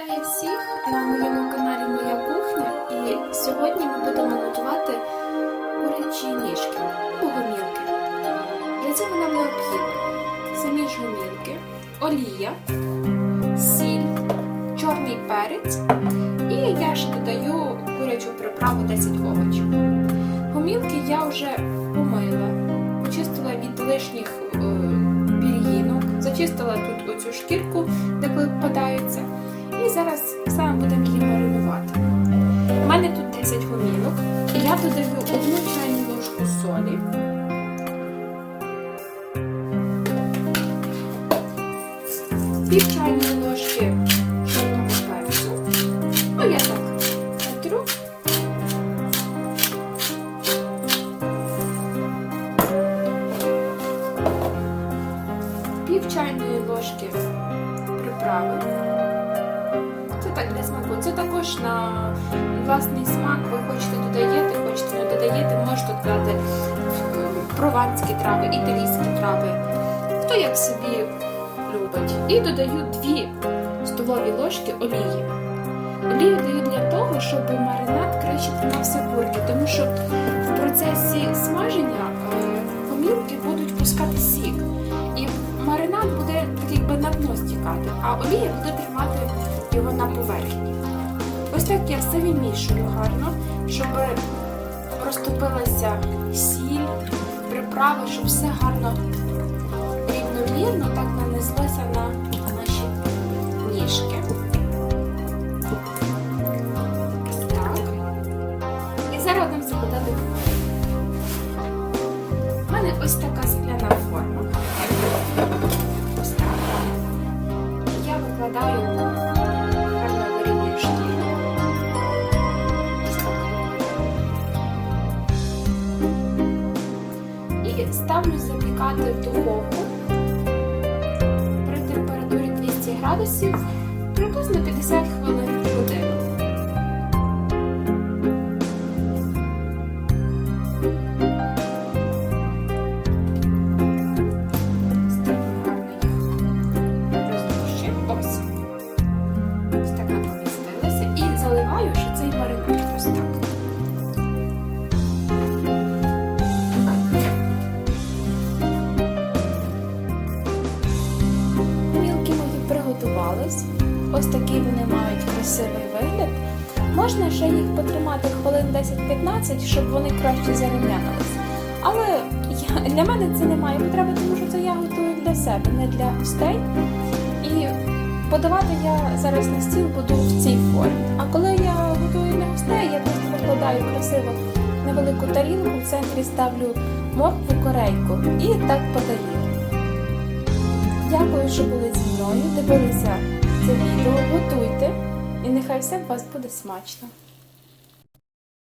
Вітаю всіх на моєму каналі Моя кухня. І сьогодні ми будемо готувати курячі ніжки гомілки. Для цього нам необхідно самі ж гомілки, олія, сіль, чорний перець і я ще додаю курячу приправу 10 овочів. Гомілки я вже помила, очистила від лишніх е, пір'їнок, зачистила тут оцю шкірку, де випадаються. Зараз саме будемо її маринувати. У мене тут 10 гомілок, я додаю одну чайну ложку солі. Пів чайної ложки чорного перцю. Ну, я так натру. Пів чайної ложки приправи. Також на власний смак. Ви хочете додаєте, хочете не додаєте, можете додати е, прованські трави, італійські трави. Хто як собі любить. І додаю 2 столові ложки олії. Олію даю для того, щоб маринад краще тримався курки, тому що в процесі смаження е, помілки будуть пускати сік. І маринад буде так якби на дно стікати, а олія буде тримати його на поверхні. Ось так я все вимішую гарно, щоб розтопилася сіль, приправи, щоб все гарно рівномірно так нанеслося на наші ніжки. Так. І зараз будемо закладати. У мене ось така скляна форма. Ось так. Я викладаю ставлю запікати в духовку при температурі 200 градусів приблизно 50 приготувались. Ось такий вони мають красивий вигляд. Можна ще їх потримати хвилин 10-15, щоб вони краще зарум'янились. Але я, для мене це не має потреби, тому що це я готую для себе, не для гостей. І подавати я зараз на стіл буду в цій формі. А коли я готую для гостей, я просто викладаю красиво невелику тарілку, в центрі ставлю моркву корейку і так подаю. Дякую, що були зі мною, дивилися це відео, готуйте, і нехай все у вас буде смачно.